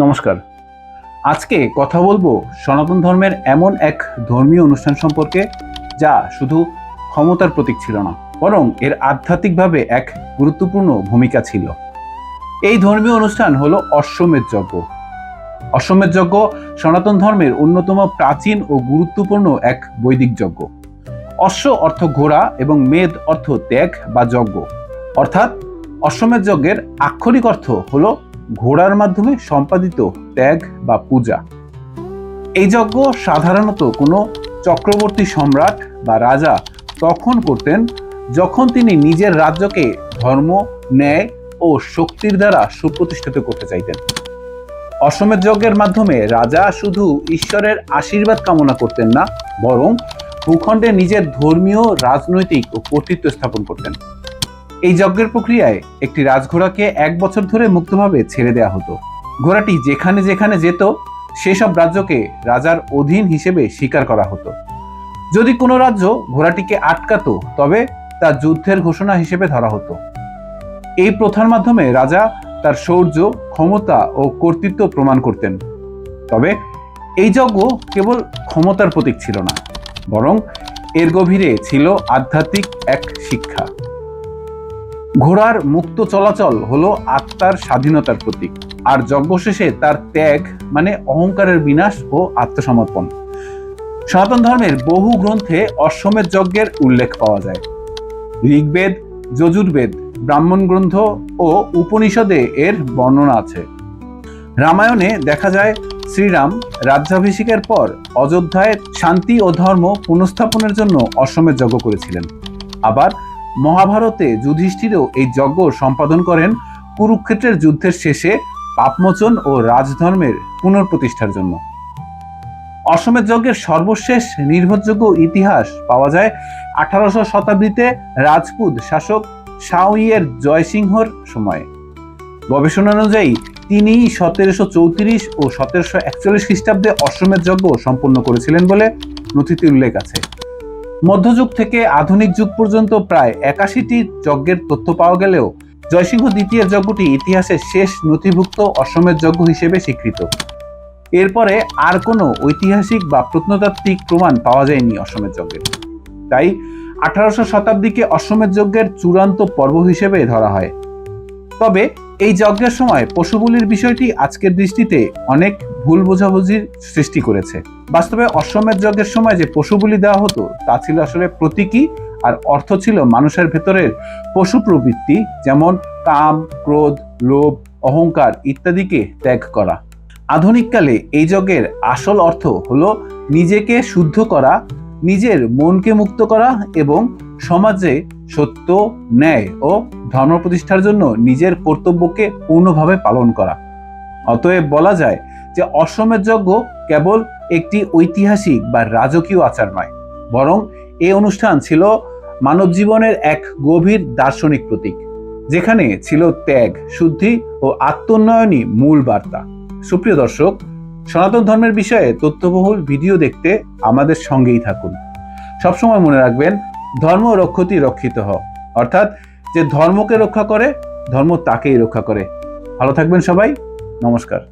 নমস্কার। আজকে কথা বলব সনাতন ধর্মের এমন এক ধর্মীয় অনুষ্ঠান সম্পর্কে যা শুধু ক্ষমতার প্রতীক ছিল না, বরং এর আধ্যাত্মিকভাবে এক গুরুত্বপূর্ণ ভূমিকা ছিল। এই ধর্মীয় অনুষ্ঠান হলো অশ্বমেধ যজ্ঞ। অশ্বমেধ যজ্ঞ সনাতন ধর্মের অন্যতম প্রাচীন ও গুরুত্বপূর্ণ এক বৈদিক যজ্ঞ। অশ্ব অর্থ ঘোড়া এবং মেদ অর্থ ত্যাগ বা যজ্ঞ। অর্থাৎ অশ্বমেধ যজ্ঞের আক্ষরিক অর্থ হলো ঘোড়ার মাধ্যমে সম্পাদিত ত্যাগ বা পূজা। এই যজ্ঞ সাধারণত কোনো চক্রবর্তী সম্রাট বা রাজা তখন করতেন যখন তিনি নিজের রাজ্যকে ধর্ম, ন্যায় ও শক্তির দ্বারা সুপ্রতিষ্ঠিত করতে চাইতেন। অসমের যজ্ঞের মাধ্যমে রাজা শুধু ঈশ্বরের আশীর্বাদ কামনা করতেন না, বরং ভূখণ্ডে নিজের ধর্মীয়, রাজনৈতিক ও কর্তৃত্ব স্থাপন করতেন। এই যজ্ঞের প্রক্রিয়ায় একটি রাজঘোড়াকে এক বছর ধরে মুক্তভাবে ছেড়ে দেওয়া হতো। ঘোড়াটি যেখানে যেখানে যেত, সেসব রাজ্যকে রাজার অধীন হিসেবে স্বীকার করা হতো। যদি কোনো রাজ্য ঘোড়াটিকে আটকাতো, তবে তা যুদ্ধের ঘোষণা হিসেবে ধরা হতো। এই প্রথার মাধ্যমে রাজা তার শৌর্য, ক্ষমতা ও কর্তৃত্ব প্রমাণ করতেন। তবে এই যজ্ঞ কেবল ক্ষমতার প্রতীক ছিল না, বরং এর গভীরে ছিল আধ্যাত্মিক এক শিক্ষা। ঘোড়ার মুক্ত চলাচল হলো আত্মার স্বাধীনতার প্রতীক। আর যজ্ঞ শেষে তার ত্যাগ মানে অহংকারের বিনাশ ও আত্মসমর্পণ। সনাতন ধর্মের বহু গ্রন্থে অশ্বমেধ যজ্ঞের উল্লেখ পাওয়া যায়। ঋগ্বেদ, যজুর্বেদ, ব্রাহ্মণ গ্রন্থ ও উপনিষদে এর বর্ণনা আছে। রামায়ণে দেখা যায় শ্রীরাম রাজ্যাভিষেকের পর অযোধ্যায় শান্তি ও ধর্ম পুনঃস্থাপনের জন্য অশ্বমেধ যজ্ঞ করেছিলেন। আবার মহাভারতে যুধিষ্ঠিরও এই যজ্ঞ সম্পাদন করেন। কুরুক্ষেত্রের যুদ্ধের শেষে পাপমোচন ও রাজধর্মের পুনঃপ্রতিষ্ঠার জন্য। অশ্বমেধ যজ্ঞের সর্বশেষ নির্ভরযোগ্য ইতিহাস পাওয়া যায় আঠারোশো শতাব্দীতে রাজপুত শাসক শাওইয়ের জয়সিংহর সময়ে। গবেষণা অনুযায়ী তিনি সতেরোশো চৌত্রিশ ও সতেরোশো একচল্লিশ খ্রিস্টাব্দে অসমের যজ্ঞ সম্পন্ন করেছিলেন বলে নথিতে উল্লেখ আছে। মধ্যযুগ থেকে আধুনিক যুগ পর্যন্ত প্রায় একাশিটি যজ্ঞের তথ্য পাওয়া গেলেও জয়সিংহ দ্বিতীয় যজ্ঞটি ইতিহাসের শেষ নথিভুক্ত অসমের যজ্ঞ হিসেবে স্বীকৃত। এরপরে আর কোনো ঐতিহাসিক বা প্রত্নতাত্ত্বিক প্রমাণ পাওয়া যায়নি অসমের যজ্ঞের তাই আঠারোশো শতাব্দীকে অসমের যজ্ঞের চূড়ান্ত পর্ব হিসেবে ধরা হয়। তবে এই যজ্ঞের সময় পশু বলির বিষয়টি আজকের দৃষ্টিতে অনেক ভুল বোঝাবুঝির সৃষ্টি করেছে। বাস্তবে অশ্বমেধ যজ্ঞের সময় যে পশু বলি দেওয়া হতো, তা ছিল আসলে প্রতীকী আর অর্থ ছিল মানুষের ভেতরের পশু প্রবৃত্তি, যেমন কাম, ক্রোধ, লোভ, অহংকার ইত্যাদিকে ত্যাগ করা। আধুনিককালে এই যজ্ঞের আসল অর্থ হলো নিজেকে শুদ্ধ করা, নিজের মনকে মুক্ত করা এবং সমাজে সত্য, ন্যায় ও ধর্ম প্রতিষ্ঠার জন্য নিজের কর্তব্যকে পূর্ণভাবে পালন করা। অতএব বলা যায় যে অশ্বমেধ যজ্ঞ কেবল একটি ঐতিহাসিক বা রাজকীয় আচার নয়, বরং এই অনুষ্ঠান ছিল মানব জীবনের এক গভীর দার্শনিক প্রতীক, যেখানে ছিল ত্যাগ, শুদ্ধি ও আত্মোন্নয়নই মূল বার্তা। সুপ্রিয় দর্শক, সনাতন ধর্মের বিষয়ে তথ্যবহুল ভিডিও দেখতে আমাদের সঙ্গেই থাকুন। সবসময় মনে রাখবেন ধর্ম রক্ষতি রক্ষিত হ অর্থাৎ যে ধর্মকে রক্ষা করে, ধর্ম তাকেই রক্ষা করে। ভালো থাকবেন সবাই। নমস্কার।